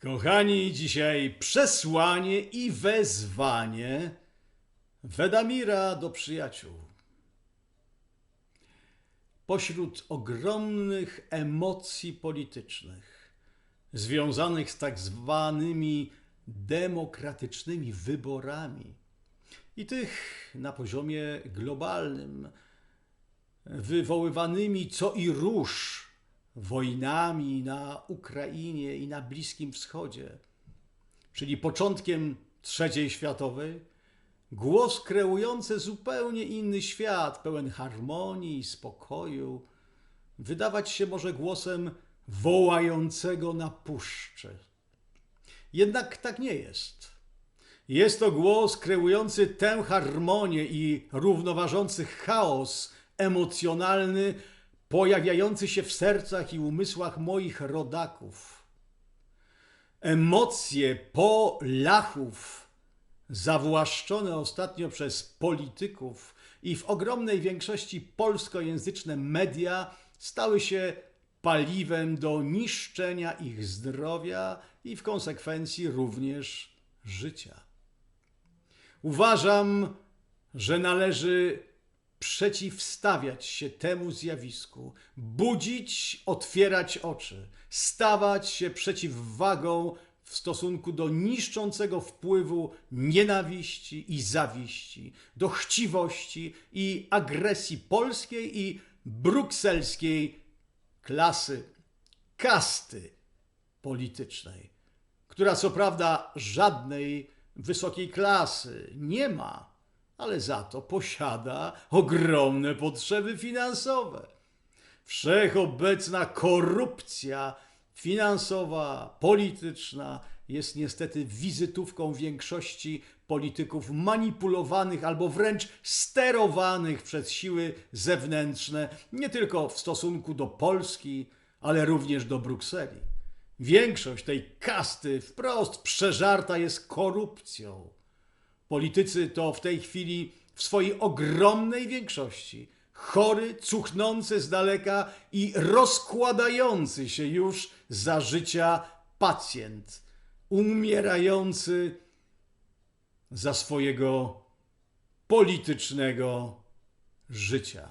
Kochani, dzisiaj przesłanie i wezwanie Wedamira do przyjaciół. Pośród ogromnych emocji politycznych związanych z tak zwanymi demokratycznymi wyborami i tych na poziomie globalnym, wywoływanymi co i róż wojnami na Ukrainie i na Bliskim Wschodzie, czyli początkiem III światowej, głos kreujący zupełnie inny świat, pełen harmonii i spokoju, wydawać się może głosem wołającego na puszczę. Jednak tak nie jest. Jest to głos kreujący tę harmonię i równoważący chaos emocjonalny, pojawiający się w sercach i umysłach moich rodaków. Emocje Polachów, zawłaszczone ostatnio przez polityków i w ogromnej większości polskojęzyczne media, stały się paliwem do niszczenia ich zdrowia i w konsekwencji również życia. Uważam, że należy przeciwstawiać się temu zjawisku, budzić, otwierać oczy, stawać się przeciwwagą w stosunku do niszczącego wpływu nienawiści i zawiści, do chciwości i agresji polskiej i brukselskiej klasy, kasty politycznej, która co prawda żadnej wysokiej klasy nie ma, ale za to posiada ogromne potrzeby finansowe. Wszechobecna korupcja finansowa, polityczna jest niestety wizytówką większości polityków manipulowanych albo wręcz sterowanych przez siły zewnętrzne, nie tylko w stosunku do Polski, ale również do Brukseli. Większość tej kasty wprost przeżarta jest korupcją. Politycy to w tej chwili w swojej ogromnej większości chory, cuchnący z daleka i rozkładający się już za życia pacjent, umierający za swojego politycznego życia.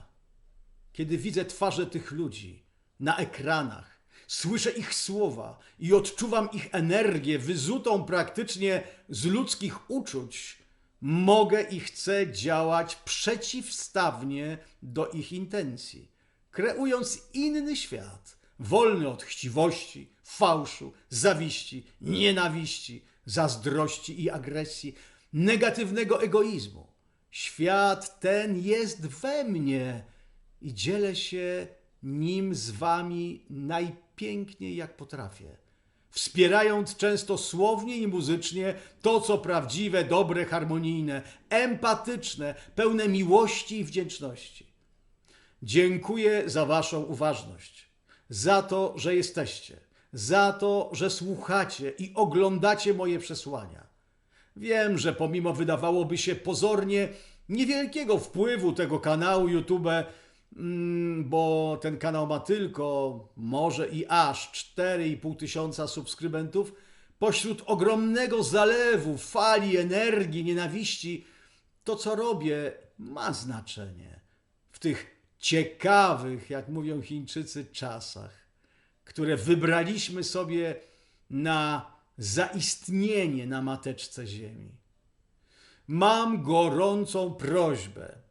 Kiedy widzę twarze tych ludzi na ekranach, słyszę ich słowa i odczuwam ich energię wyzutą praktycznie z ludzkich uczuć, mogę i chcę działać przeciwstawnie do ich intencji, kreując inny świat, wolny od chciwości, fałszu, zawiści, nienawiści, zazdrości i agresji, negatywnego egoizmu. Świat ten jest we mnie i dzielę się nim z wami najpiękniej jak potrafię wspierając często słownie i muzycznie to, co prawdziwe, dobre, harmonijne, empatyczne, pełne miłości i wdzięczności. Dziękuję za Waszą uważność, za to, że jesteście, za to, że słuchacie i oglądacie moje przesłania. Wiem, że pomimo wydawałoby się pozornie niewielkiego wpływu tego kanału YouTube, bo ten kanał ma tylko może i aż 4,5 tysiąca subskrybentów, pośród ogromnego zalewu, fali energii, nienawiści, to co robię ma znaczenie w tych ciekawych, jak mówią Chińczycy, czasach, które wybraliśmy sobie na zaistnienie na mateczce Ziemi. Mam gorącą prośbę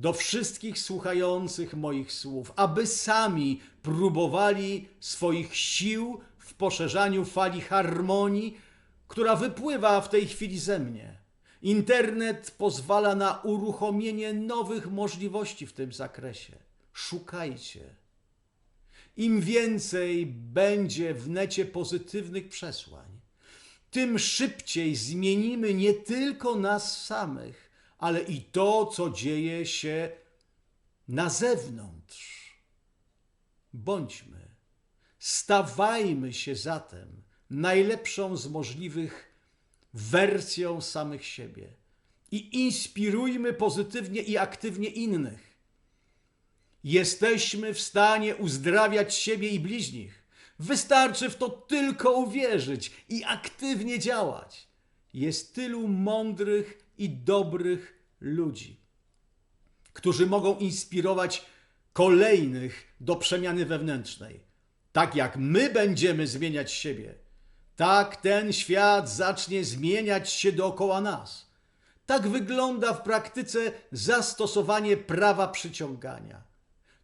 do wszystkich słuchających moich słów, aby sami próbowali swoich sił w poszerzaniu fali harmonii, która wypływa w tej chwili ze mnie. Internet pozwala na uruchomienie nowych możliwości w tym zakresie. Szukajcie. Im więcej będzie w necie pozytywnych przesłań, tym szybciej zmienimy nie tylko nas samych, ale i to, co dzieje się na zewnątrz. Bądźmy, stawajmy się zatem najlepszą z możliwych wersją samych siebie i inspirujmy pozytywnie i aktywnie innych. Jesteśmy w stanie uzdrawiać siebie i bliźnich, Wystarczy w to tylko uwierzyć i aktywnie działać. Jest tylu mądrych i dobrych ludzi, którzy mogą inspirować kolejnych do przemiany wewnętrznej. Tak jak my będziemy zmieniać siebie, tak ten świat zacznie zmieniać się dookoła nas. Tak wygląda w praktyce zastosowanie prawa przyciągania.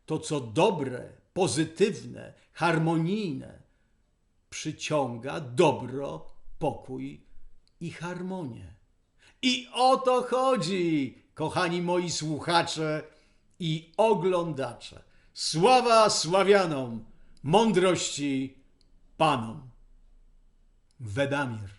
To, co dobre, pozytywne, harmonijne, przyciąga dobro, pokój i harmonię. I o to chodzi, kochani moi słuchacze i oglądacze. Sława sławianom, mądrości panom. Wedamir.